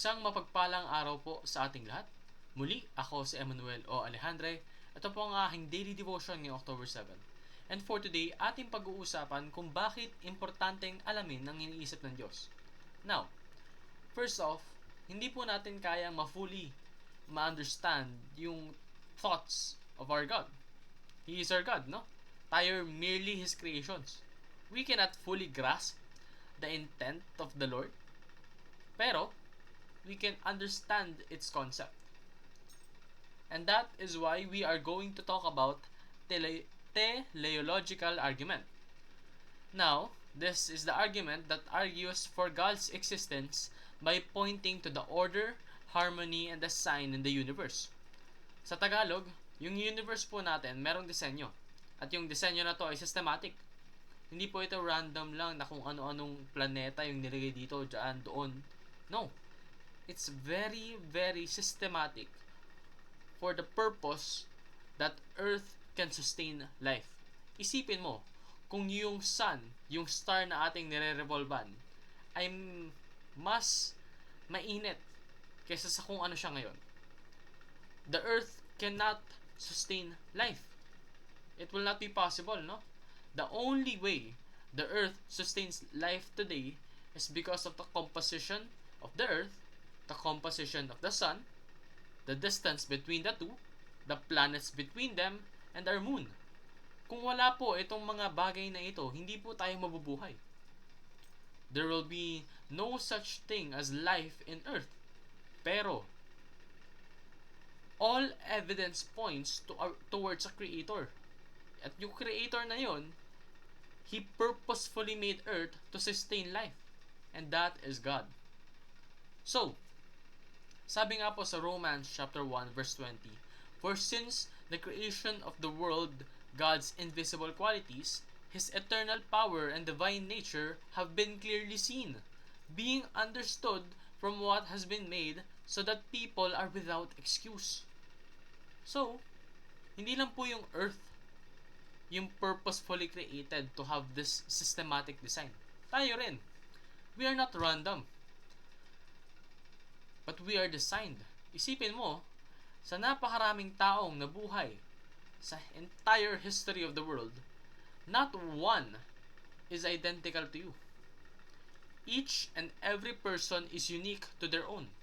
Isang mapagpalang araw po sa ating lahat. Muli, ako si Emmanuel O. Alejandre. Ito po ang aking daily devotion ngayong October 7. And for today, ating pag-uusapan kung bakit importanteng alamin ng iniisip ng Diyos. Now, first off, hindi po natin kayang ma-fully ma-understand yung thoughts of our God. He is our God, no? Tayo merely His creations. We cannot fully grasp the intent of the Lord. Pero, we can understand its concept. And that is why we are going to talk about tele- teleological argument. Now, this is the argument that argues for God's existence by pointing to the order, harmony, and design in the universe. Sa Tagalog, yung universe po natin merong disenyo. At yung disenyo na to ay systematic. Hindi po ito random lang na kung ano-anong planeta yung nilagay dito, dyan, doon. No. It's very, very systematic for the purpose that Earth can sustain life. Isipin mo, kung yung sun, yung star na ating nire-revolvan, ay mas mainit kaysa sa kung ano siya ngayon. The Earth cannot sustain life. It will not be possible, no? The only way the Earth sustains life today is because of the composition of the Earth, the composition of the Sun, the distance between the two, the planets between them, and our moon. Kung wala po itong mga bagay na ito, hindi po tayo mabubuhay. There will be no such thing as life in Earth. Pero, all evidence points to our, towards a creator. At yung creator na yon, he purposefully made Earth to sustain life. And that is God. So, sabi nga po sa Romans chapter 1 verse 20, For since the creation of the world, God's invisible qualities, His eternal power and divine nature have been clearly seen, being understood from what has been made so that people are without excuse. So, hindi lang po yung earth yung purposefully created to have this systematic design. Tayo rin. We are not random. But we are designed. Isipin mo, sa napakaraming taong nabuhay sa entire history of the world, not one is identical to you. Each and every person is unique to their own.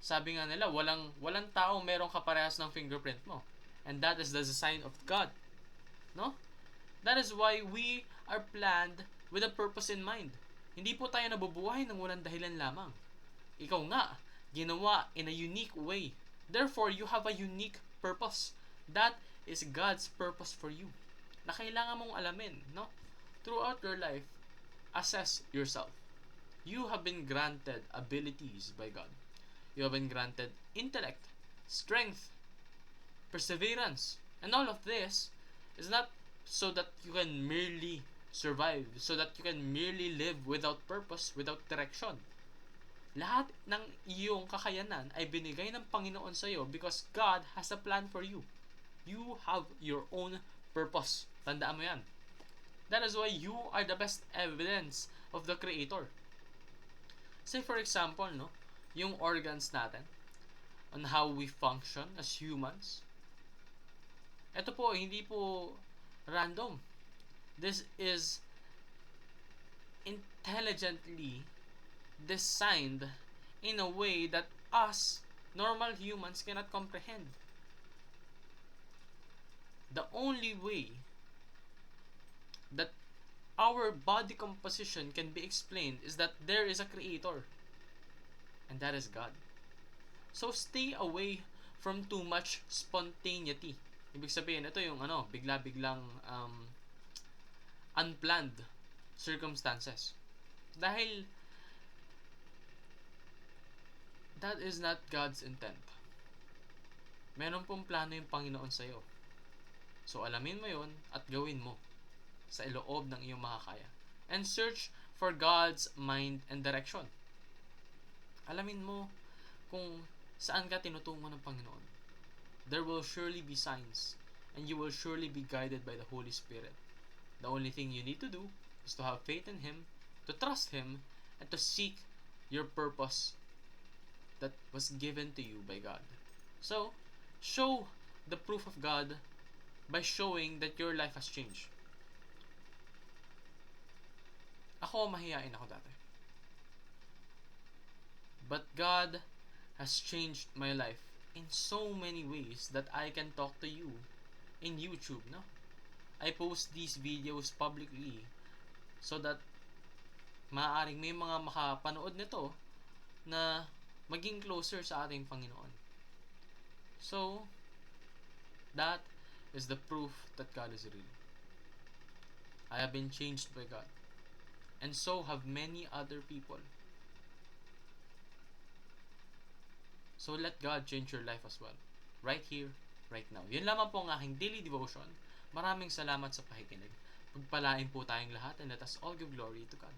Sabi nga nila, walang walang tao merong kaparehas ng fingerprint mo. And that is the design of God. No? That is why we are planned with a purpose in mind. Hindi po tayo nabubuhay ng walang dahilan lamang. Ikaw nga, ginawa in a unique way. Therefore, you have a unique purpose. That is God's purpose for you. Na kailangan mong alamin, no? Throughout your life, assess yourself. You have been granted abilities by God. You have been granted intellect, strength, perseverance. And all of this is not so that you can merely survive, so that you can merely live without purpose, without direction. Lahat ng iyong kakayanan ay binigay ng Panginoon sa iyo because God has a plan for you. You have your own purpose. Tandaan mo yan. That is why you are the best evidence of the Creator. Say for example, no, yung organs natin, on how we function as humans, ito po, hindi po random. This is intelligently designed in a way that us, normal humans, cannot comprehend. The only way that our body composition can be explained is that there is a creator. And that is God. So stay away from too much spontaneity. Ibig sabihin, ito yung ano, bigla-biglang um, unplanned circumstances. Dahil that is not God's intent. Meron pong plano yung Panginoon sa iyo. So alamin mo yon at gawin mo sa iloob ng iyong makakaya. And search for God's mind and direction. Alamin mo kung saan ka tinutungo ng Panginoon. There will surely be signs and you will surely be guided by the Holy Spirit. The only thing you need to do is to have faith in Him, to trust Him, and to seek your purpose that was given to you by God. So, show the proof of God by showing that your life has changed. Ako, mahihain ako dati. But God has changed my life in so many ways that I can talk to you in YouTube, no? I post these videos publicly so that maaaring may mga makapanood nito na maging closer sa ating Panginoon. So, that is the proof that God is real. I have been changed by God. And so have many other people. So let God change your life as well. Right here, right now. Yun lamang po ang aking daily devotion. Maraming salamat sa pakikinig. Pagpalain po tayong lahat and let us all give glory to God.